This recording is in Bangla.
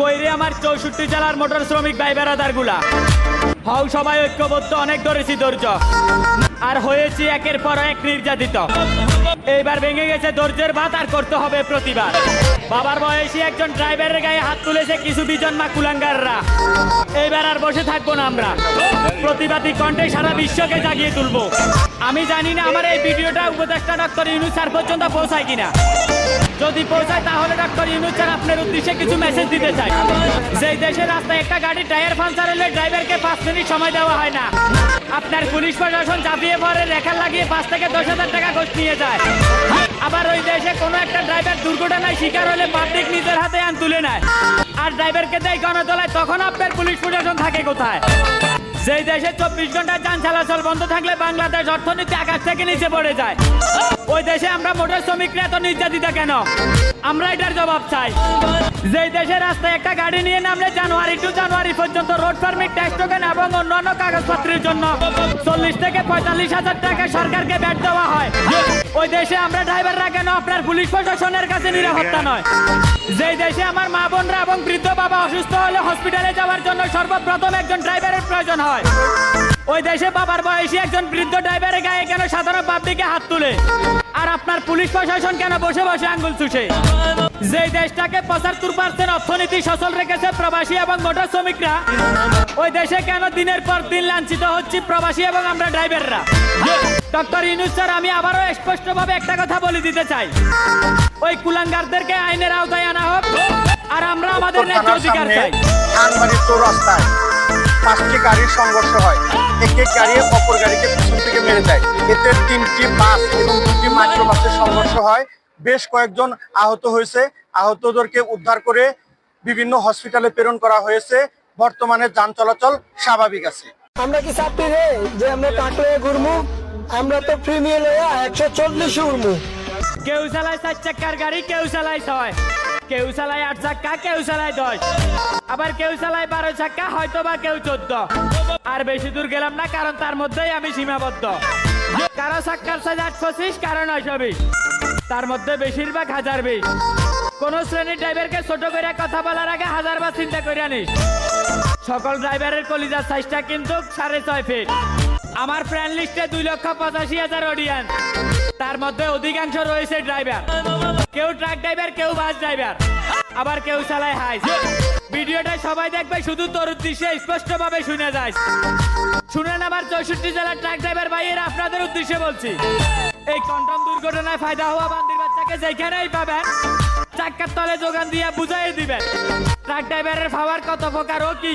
কইরে আমার চৌষট্টি জেলার মোটর শ্রমিক ভাই বেড়াদারগুলা হও, সবাই ঐক্যবদ্ধ, অনেক ধরেছি ধৈর্য। আর হয়েছি একের পর এক নির্যাতিত। এইবার ভেঙে গেছে ধৈর্যের ভাত আর করতে হবে প্রতিবাদ। বাবার বয়সী একজন ড্রাইভারের গায়ে হাত তুলেছে কিছু বিজন মা কুলাঙ্গাররা। এইবার আর বসে থাকব না আমরা। প্রতিবাদী কণ্ঠে সারা বিশ্বকে জাগিয়ে তুলবো। আমি জানি না আমার এই ভিডিওটা উপদেষ্টা ডক্টর ইউনুস স্যার পর্যন্ত পৌঁছায় কিনা। যদি পৌঁছায় তাহলে ডক্টর ইউনুস স্যার আপনার উদ্দেশ্যে কিছু মেসেজ দিতে চাই। যেই দেশের রাস্তায় একটা গাড়ি টায়ার পাঞ্চার হলে ড্রাইভারকে পাঁচ মিনিট সময় দেওয়া হয় না। আপনার পুলিশ প্রশাসন চাপিয়ে পরে রেখা লাগিয়ে পাঁচ থেকে দশ হাজার টাকা ঘোষ নিয়ে যায়। আবার ওই দেশে কোনো একটা ড্রাইভার দুর্ঘটনায় শিকার হলে পাবলিক নিজের হাতে আন তুলে নেয়। আর ড্রাইভারকে দেয় গণতলায় তখন আপনার পুলিশ প্রশাসন থাকে কোথায়? যেই দেশে চব্বিশ ঘণ্টা যান চলাচল বন্ধ থাকলে বাংলাদেশ অর্থনীতি আকাশ থেকে নিচে পড়ে যায়। ওই দেশে আমরা মোটর শ্রমিকরা এত নির্যাতিত কেন? আমরা এটার জবাব চাই। যেই দেশে রাস্তায় একটা গাড়ি নিয়ে নামলে জানুয়ারি টু জানুয়ারি পর্যন্ত রোড পারমিট, ট্যাক্স টোকেন এবং অন্যান্য কাগজপত্রের জন্য চল্লিশ থেকে পঁয়তাল্লিশ হাজার টাকা সরকারকে ব্যাট দেওয়া হয়। ওই দেশে আমরা ড্রাইভাররা কেন আপনার পুলিশ প্রশাসনের কাছে নিরাপত্তা নয়? যেই দেশে আমার মা বোনরা এবং বৃদ্ধ বাবা অসুস্থ হলে হসপিটালে যাওয়ার জন্য সর্বপ্রথম একজন ড্রাইভারের প্রয়োজন হয়। ওই দেশে বাবার বয়সী একজন বৃদ্ধ ড্রাইভারের গায়ে কেন সাধারণ পাবলিকে হাত তুলে? আর আপনার পুলিশ প্রশাসন কেন বসে বসে আঙ্গুল চুষে? যেই দেশটাকে পঁচাত্তর পার্সেন্ট অর্থনীতি সচল রেখেছে প্রবাসী এবং মোটর শ্রমিকরা ওই দেশে কেন দিনের পর দিন লাঞ্ছিত হচ্ছে প্রবাসী এবং আমরা ড্রাইভাররা? ডক্টর ইনুস স্যার আমি আবারও স্পষ্টভাবে একটা কথা বলে দিতে চাই। ওই কুলাঙ্গারদেরকে আইনের আওতায় আনা হোক আর আমরা আমাদের ন্যায্য অধিকার চাই। চৌরাস্তায় পাঁচটি গাড়ির সংঘর্ষ হয়। একটি গাড়ি অপর গাড়িকে পিছন থেকে মেরে দেয়। এতে তিনটি বাস এবং দুটি মাইক্রো বাসের সংঘর্ষ হয়। বেশ কয়েকজন আহত হয়েছে। আহতদেরকে উদ্ধার করে বিভিন্ন হসপিটালে প্রেরণ করা হয়েছে। বর্তমানে যান চলাচল স্বাভাবিক আছে। আমরা কি চাপি রে? যে আমরা টাকলে ঘুরমু আমরা তো প্রিমিয়ার একশো চল্লিশ উড়মু কেউ চালায় চার চাকার গাড়ি কেউ চালায় ছয়। কেউ চালায় আট চাক্কা কেউ চালায় দশ। আবার কেউ চালায় বারো চাক্কা হয়তো বা কেউ চোদ্দ। আর বেশি দূর গেলাম না কারণ তার মধ্যেই আমি সীমাবদ্ধ। কারও চাক্কার সাইজ আট পঁচিশ কারও নয়শো বিশ। তার মধ্যে বেশিরভাগ হাজার বিশ। কোন শ্রেণির ড্রাইভারকে ছোট করে কথা বলার আগে হাজার বার চিন্তা করে আনিস সকল ড্রাইভারের কলিজার সাইজটা কিন্তু সাড়ে ছয় ফিট আমার ফ্রেন্ড লিস্টে দুই লক্ষ পঁচাশি হাজার অডিয়েন্স তার মধ্যে অধিকাংশ রয়েছে ড্রাইভার কেউ ট্রাক ড্রাইভার কেউ বাস ড্রাইভার আবার কেউ চালায় হাইস ভিডিওটা সবাই দেখবে, শুধু তোর উদ্দেশ্যে স্পষ্ট ভাবে শুনে যায়। শুনেন আবার চৌষট্টি জেলার ট্রাক ড্রাইভার ভাইয়ের, আপনাদের উদ্দেশ্যে বলছি। এই কন্টন দুর্ঘটনায় ফায়দা হওয়া বান্দির বাচ্চাকে যেখানেই পাবেন চাক্কার তলে যোগান দিয়ে বুঝাই দিবেন। ট্রাক ড্রাইভারের পাওয়ার কত প্রকার ও কি